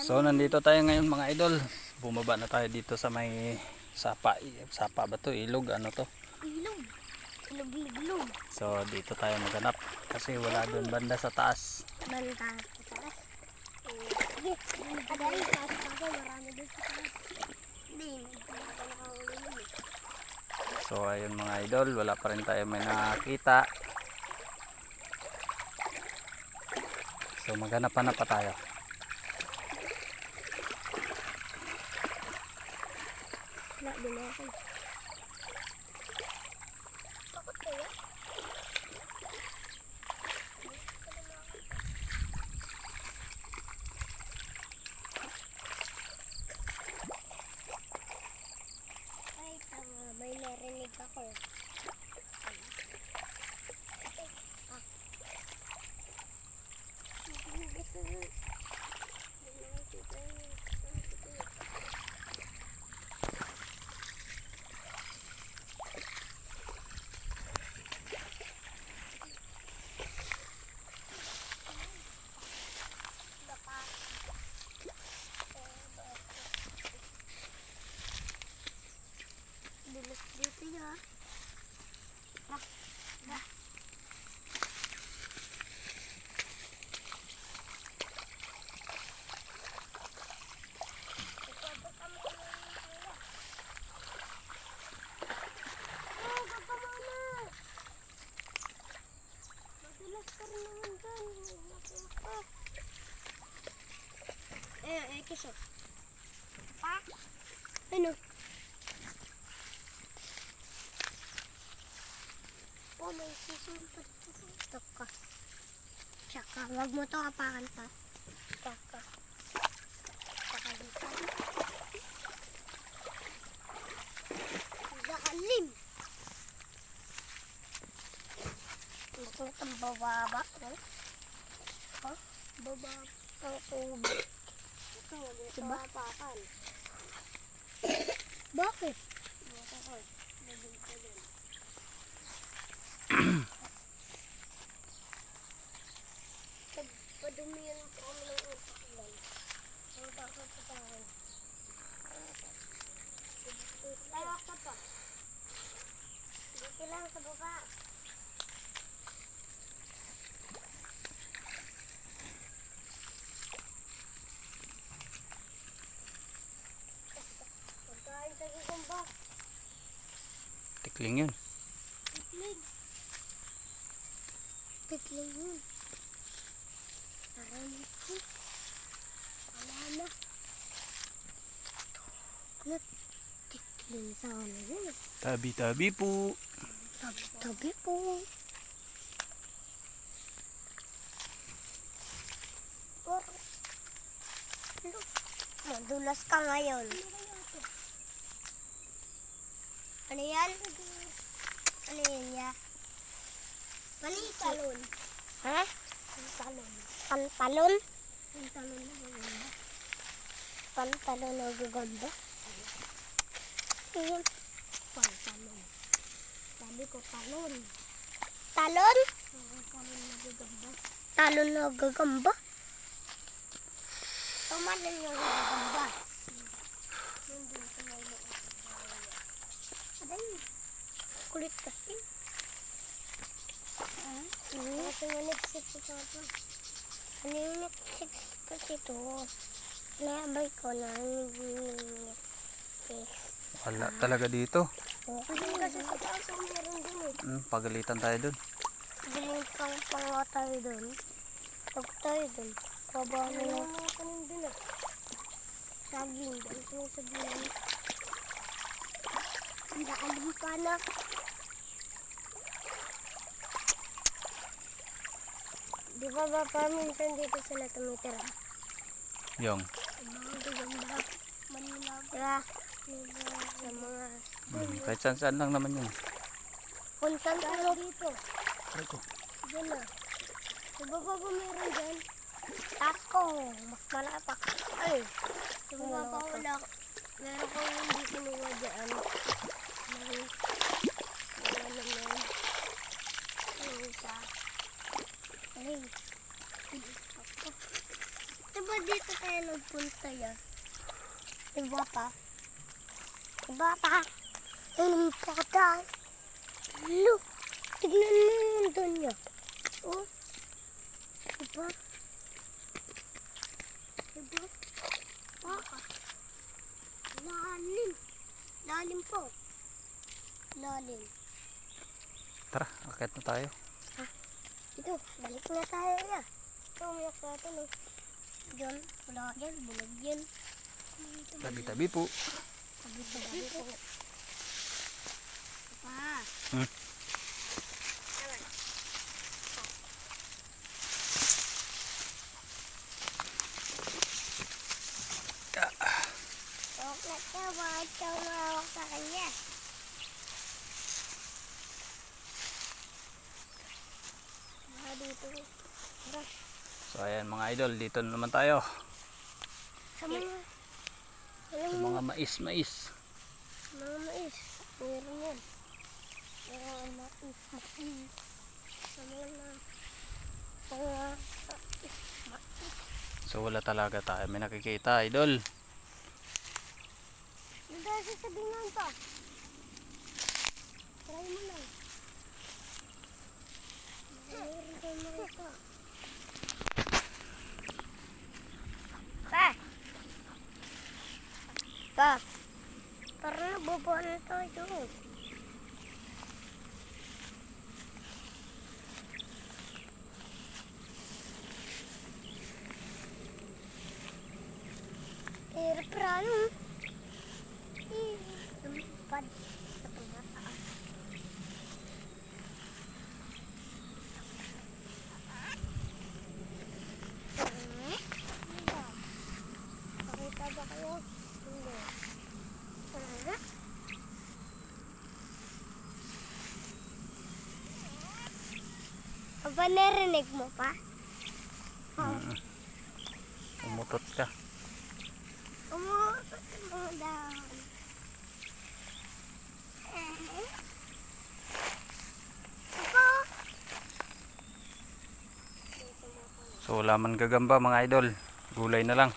So nandito tayo ngayon mga idol. Bumaba na tayo dito sa may sapa. Sapa ba to? Ilog ano to? Ilog. Ilog-ilog. So dito tayo maghanap. Kasi wala doon banda sa taas. Banta sa taas. Eh. So ayun mga idol. Wala pa rin tayo may nakakita. So maghanap-hanap pa tayo. Din ako. Bakit kaya? Ay, tama. May narinig ako. Bilis dito ya. Ah, ah. Oh, Papa Mama! Madulas ka rin naman dyan. Madulas ka. Eh, eh, kiso. Pa? Ano? Oh, may susunod Ito ka. Tsaka, wag mo to kapakan pa. Tsaka. Tsaka dito. Galim. Ito itong bababa. Eh? Ha? Bababa. Ang tubig. Ito, dito Diba? kapakan. Bakit? Bakit? Padumiyan po kami ng utak lang. Ang takot sa tahan. Tawa ka pa. Dito lang sa baba. Pagkain sa gagamba. Tikling yun. Tikling. Tikling yun. Parang ito. Wala na. Ano? Tikling sana yun. Tabi-tabi po. Tabi-tabi po. Madulas ka ngayon. Ano yan? Ano yan ya? Pantalon. Ha? Pantalon. Pantalon? Pantalon na gaganda. Pantalon na gaganda? Ayan. Pantalon. Sabi ko talon. Talon? Talon na gagamba. Talon na gagamba? Tumalon na gagamba. Nandun loob. Aday, kulit kasi. Ah, ano? Kasi nga nagsik si Papa. Ano yung nagsik kasi to? Naabay ko na nagsik. Wala talaga dito. Kasi kasi sa taas ang meron din eh. Hmm, pagalitan tayo doon. Biling pang panga tayo doon. Pag tayo doon. Kabahan na. Ano mga kanin doon ah. Saging. Dahil ko sa bilang. Ang daalim pa na. Di ba ba pa minsan dito sila tumitira? Yung. Manila. Sa mga Hmm, kahit saan saan lang naman yun. kung saan tayo dito. Try ko. Diyan na. Sa baba ba meron dyan? Taas ko. Mas malapak. Ay. Sa baba pa wala. Meron ko hindi kinuha dyan. Wala naman. Ay. Diba ba dito tayo nagpunta yan? Diba pa? Diba pa? Ano pa tayo? Look! Tignan mo yung doon niya. Oh. Diba? Diba? Baka. Lalim. Lalim po. Lalim. Tara, akit na tayo. Ito, balik na tayo na. Ito, umiyak natin eh. Diyan, wala yan, bulag yan. Tabi-tabi po. tabi po. Pa. Hmm. So ayan mga idol, dito na naman tayo. sa mga... Sa mga mais-mais. mga mais. Meron yan. Mga mais. Mais. Sa mga... Mga... So wala talaga tayo. May nakikita idol. Ano tayo sasabihin pa? Try mo lang. Meron tayo makita. Pa! Pa! Parang nabubuo na tayo. Hirap rano. Lumipad sa tumataas. Pakita ba kayo? Hindi. Ano? Aba, narinig mo pa? Mm. Umutot ka. Dahon. Eh? Ako? So wala man gagamba mga idol. Gulay na lang.